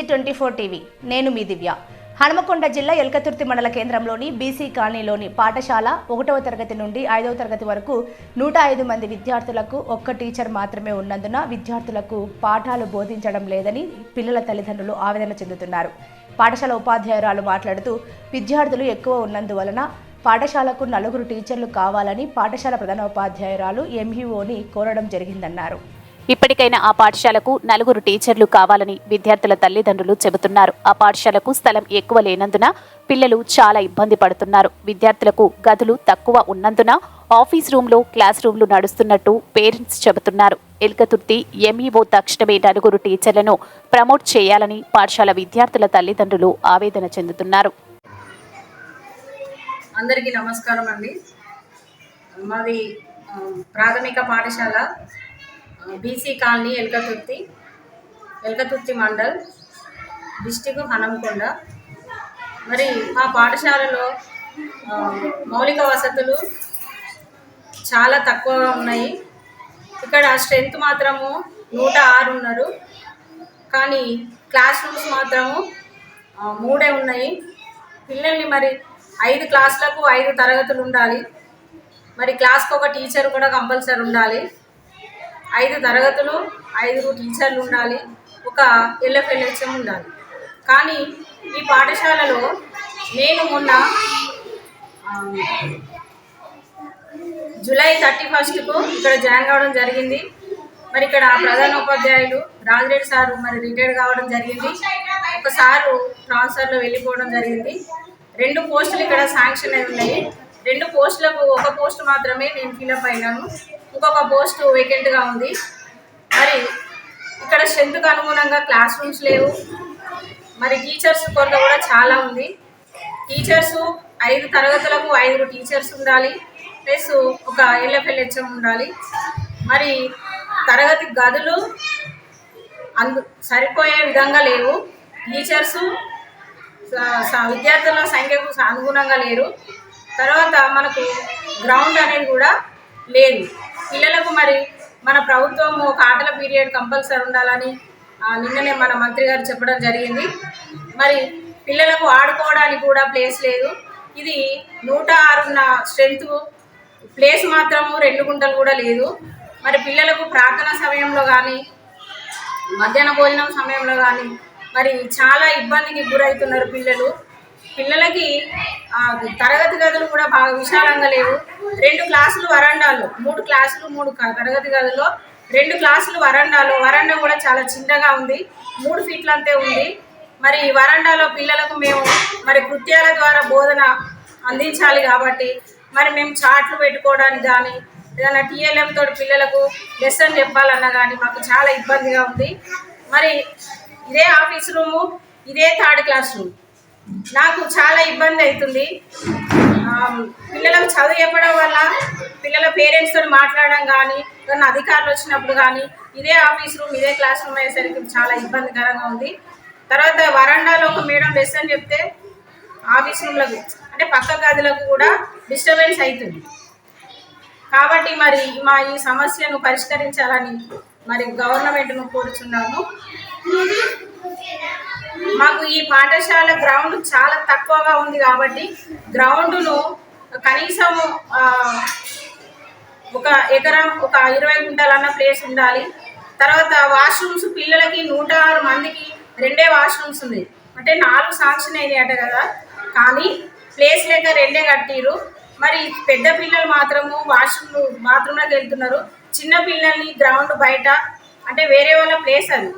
TG twenty four TV. నేను మీ దివ్య. హనుమకొండ జిల్లా ఎల్కతుర్తి మండల కేంద్రంలోని బీసీ కాలనీలోని పాఠశాల ఒకటవ తరగతి నుండి ఐదవ తరగతి వరకు నూట ఐదు మంది విద్యార్థులకు ఒక్క టీచర్ మాత్రమే ఉన్నందున విద్యార్థులకు పాఠాలు బోధించడం లేదని పిల్లల తల్లిదండ్రులు ఆవేదన చెందుతున్నారు. పాఠశాల ఉపాధ్యాయురాలు మాట్లాడుతూ విద్యార్థులు ఎక్కువ ఉన్నందువలన పాఠశాలకు నలుగురు టీచర్లు కావాలని పాఠశాల ప్రధానోపాధ్యాయురాలు ఎంఈఓని కోరడం జరిగిందన్నారు. ఇప్పటికైనా ఆ పాఠశాలకు నలుగురు టీచర్లు కావాలని విద్యార్థుల తల్లిదండ్రులు చెబుతున్నారు. ఆ పాఠశాలకు స్థలం ఎక్కువ లేనందున పిల్లలు చాలా ఇబ్బంది పడుతున్నారు. విద్యార్థులకు గదులు తక్కువ ఉన్నందున ఆఫీస్ రూమ్లో క్లాస్ రూమ్లు నడుస్తున్నట్టు పేరెంట్స్ చెబుతున్నారు. ఎల్కతుర్తి ఎంఈఓ తక్షణమే నలుగురు టీచర్లను ప్రమోట్ చేయాలని పాఠశాల విద్యార్థుల తల్లిదండ్రులు ఆవేదన చెందుతున్నారు. అందరికీ నమస్కారం అండి. మాది ప్రాథమిక పాఠశాల BC colony Elkathurthy Elkathurthy mandal district Hanamkonda మరి మా పాఠశాలలో మౌలిక వసతులు చాలా తక్కువగా ఉన్నాయి. ఇక్కడ స్ట్రెంత్ మాత్రము నూట ఆరు ఉన్నారు. కానీ క్లాస్ రూమ్స్ మాత్రము మూడే ఉన్నాయి. పిల్లల్ని మరి ఐదు క్లాసులకు ఐదు తరగతులు ఉండాలి. మరి క్లాస్కి ఒక టీచర్ కూడా కంపల్సరీ ఉండాలి. ఐదు తరగతులు ఐదుగురు టీచర్లు ఉండాలి ఒక ఎల్ఎఫ్ఎల్హెచ్ఎం ఉండాలి. కానీ ఈ పాఠశాలలో నేను మొన్న జూలై థర్టీ ఫస్ట్కు ఇక్కడ జాయిన్ కావడం జరిగింది. మరి ఇక్కడ ప్రధాన ఉపాధ్యాయులు సారు మరి రిటైర్డ్ కావడం జరిగింది. ఒక సారు ట్రాన్స్ఫర్లో వెళ్ళిపోవడం జరిగింది. రెండు పోస్టులు ఇక్కడ శాంక్షన్ అయి ఉన్నాయి. రెండు పోస్టులకు ఒక పోస్ట్ మాత్రమే నేను ఫిలప్ అయినాను. ఇంకొక పోస్ట్ వేకెంట్గా ఉంది. మరి ఇక్కడ స్ట్రెంత్కు అనుగుణంగా క్లాస్ రూమ్స్ లేవు. మరి టీచర్స్ కొరత కూడా చాలా ఉంది. టీచర్స్ ఐదు తరగతులకు ఐదుగురు టీచర్స్ ఉండాలి. ప్లస్ ఒక ఎల్ఎఫ్ఎల్హెచ్ఎం ఉండాలి. మరి తరగతి గదులు అందు సరిపోయే విధంగా లేవు. టీచర్స్ విద్యార్థుల సంఖ్యకు అనుగుణంగా లేరు. తర్వాత మనకు గ్రౌండ్ అనేది కూడా లేదు. పిల్లలకు మరి మన ప్రభుత్వం ఒక ఆటల పీరియడ్ కంపల్సరీ ఉండాలని ఆ, నిన్ననే మన మంత్రి గారు చెప్పడం జరిగింది. మరి పిల్లలకు ఆడుకోవడానికి కూడా ప్లేస్ లేదు. ఇది నూట ఆరున్న స్ట్రెంత్ ప్లేస్ మాత్రము రెండు గుంటలు కూడా లేదు. మరి పిల్లలకు ప్రార్థన సమయంలో కానీ మధ్యాహ్న భోజనం సమయంలో కానీ మరి చాలా ఇబ్బందికి గురవుతున్నారు పిల్లలు. పిల్లలకి తరగతి గదులు కూడా బాగా విశాలంగా లేవు. రెండు క్లాసులు వరండాలు మూడు క్లాసులు మూడు తరగతి గదుల్లో రెండు క్లాసులు వరండాలు. వరండా కూడా చాలా చిన్నగా ఉంది మూడు ఫీట్లు అంతే ఉంది. మరి ఈ వరండాలో పిల్లలకు మేము మరి కృత్యాల ద్వారా బోధన అందించాలి కాబట్టి మరి మేము చాట్లు పెట్టుకోవడానికి కానీ ఏదైనా టీఎల్ఎం తోటి పిల్లలకు లెసన్ చెప్పాలన్నా కానీ మాకు చాలా ఇబ్బందిగా ఉంది. మరి ఇదే ఆఫీస్ రూము ఇదే థర్డ్ క్లాస్ రూమ్. నాకు చాలా ఇబ్బంది అవుతుంది. పిల్లలకు చదువు చెప్పడం వల్ల పిల్లల పేరెంట్స్ తోటి మాట్లాడడం కానీ ఏదైనా అధికారులు వచ్చినప్పుడు కానీ ఇదే ఆఫీస్ రూమ్ ఇదే క్లాస్ రూమ్ అయ్యేసరికి చాలా ఇబ్బందికరంగా ఉంది. తర్వాత వరండాలో ఒక మేడం లెసన్ చెప్తే ఆఫీస్ రూమ్లకు అంటే పక్క గదులకు కూడా డిస్టర్బెన్స్ అవుతుంది. కాబట్టి మరి మా ఈ సమస్యను పరిష్కరించాలని మరి గవర్నమెంట్ను కోరుచున్నాము. మాకు ఈ పాఠశాల గ్రౌండ్ చాలా తక్కువగా ఉంది కాబట్టి గ్రౌండ్ను కనీసం ఒక ఎకరం ఒక ఇరవై గుంటలన్న ప్లేస్ ఉండాలి. తర్వాత వాష్రూమ్స్ పిల్లలకి నూట ఆరు మందికి రెండే వాష్రూమ్స్ ఉంది అంటే నాలుగు శాంక్షన్ అయినాయట కదా. కానీ ప్లేస్ లేక రెండే కట్టిరు మరి పెద్ద పిల్లలు మాత్రము వాష్రూమ్ బాత్రూంలోకి వెళ్తున్నారు. చిన్న పిల్లల్ని గ్రౌండ్ బయట అంటే వేరే వాళ్ళ ప్లేస్ అది.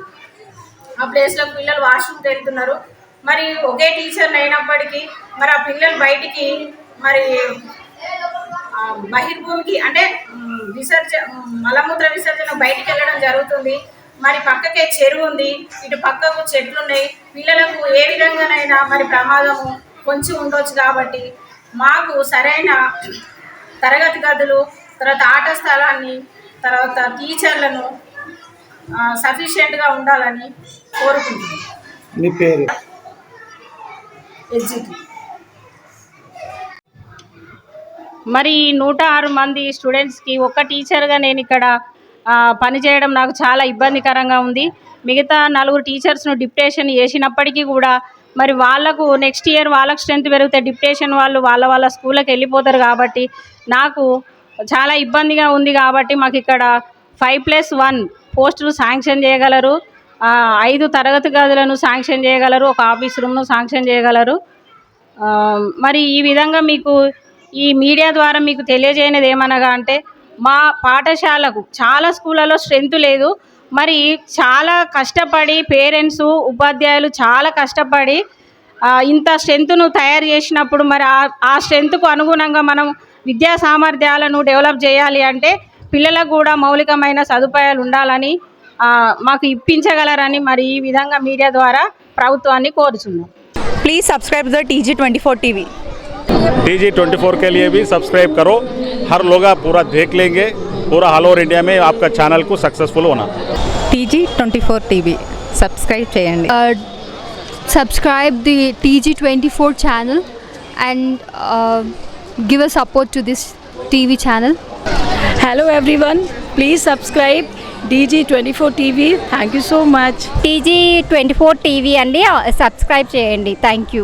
ఆ ప్లేస్లో పిల్లలు వాష్రూమ్కి వెళ్తున్నారు. మరి ఒకే టీచర్ అయినప్పటికీ మరి ఆ పిల్లలు బయటికి మరి బహిర్భూమికి అంటే విసర్జ మలమూత్ర విసర్జన బయటికి వెళ్ళడం జరుగుతుంది. మరి పక్కకే చెరువు ఉంది. ఇటు పక్కకు చెట్లు ఉన్నాయి. పిల్లలకు ఏ విధంగానైనా మరి ప్రమాదము కొంచెం ఉండొచ్చు కాబట్టి మాకు సరైన తరగతి గదులు తర్వాత ఆట స్థలాన్ని తర్వాత టీచర్లను సఫిషియెంట్గా ఉండాలని కోరుకుంటున్నాను. మీ పేరు? ఎగ్జిట్ మరి నూట ఆరు మంది స్టూడెంట్స్కి ఒక టీచర్గా నేను ఇక్కడ ఆ, పని చేయడం నాకు చాలా ఇబ్బందికరంగా ఉంది. మిగతా నలుగురు టీచర్స్ను డిప్టేషన్ చేసినప్పటికీ కూడా మరి వాళ్ళకు నెక్స్ట్ ఇయర్ వాళ్ళకు స్ట్రెంత్ పెరిగితే డిప్టేషన్ వాళ్ళు వాళ్ళ వాళ్ళ స్కూళ్ళకి వెళ్ళిపోతారు కాబట్టి నాకు చాలా ఇబ్బందిగా ఉంది కాబట్టి మాకు ఇక్కడ ఫైవ్ ప్లస్ వన్ పోస్టులు శాంక్షన్ చేయగలరు. ఐదు తరగతి గదులను శాంక్షన్ చేయగలరు. ఒక ఆఫీస్ రూమ్ను శాంక్షన్ చేయగలరు. మరి ఈ విధంగా మీకు ఈ మీడియా ద్వారా మీకు తెలియజేయనిది ఏమనగా అంటే మా పాఠశాలకు చాలా స్కూళ్ళలో స్ట్రెంత్ లేదు. మరి చాలా కష్టపడి పేరెంట్స్ ఉపాధ్యాయులు చాలా కష్టపడి ఇంత స్ట్రెంత్ను తయారు చేసినప్పుడు మరి ఆ ఆ స్ట్రెంత్కు అనుగుణంగా మనం విద్యా సామర్థ్యాలను డెవలప్ చేయాలి అంటే పిల్లలకు కూడా మౌలికమైన సదుపాయాలు ఉండాలని ఆ, మాకు ఇప్పించగలరని మరి ఈ విధంగా మీడియా ద్వారా ప్రభుత్వాన్ని కోరుచున్నాం Please subscribe to the TG24 TV. T G twenty four के लिए भी सब्सक्राइब करो हर लोग आप पूरा देख लेंगे पूरा ऑल ओवर इंडिया में आपका चैनल को सक्सेसफुल होना TG24 TV. Subscribe చేయండి uh, subscribe the TG24 channel and uh, give a support to this hello everyone please subscribe DG twenty four TV thank you so much DG twenty four TV అండి. Subscribe చేయండి. Thank you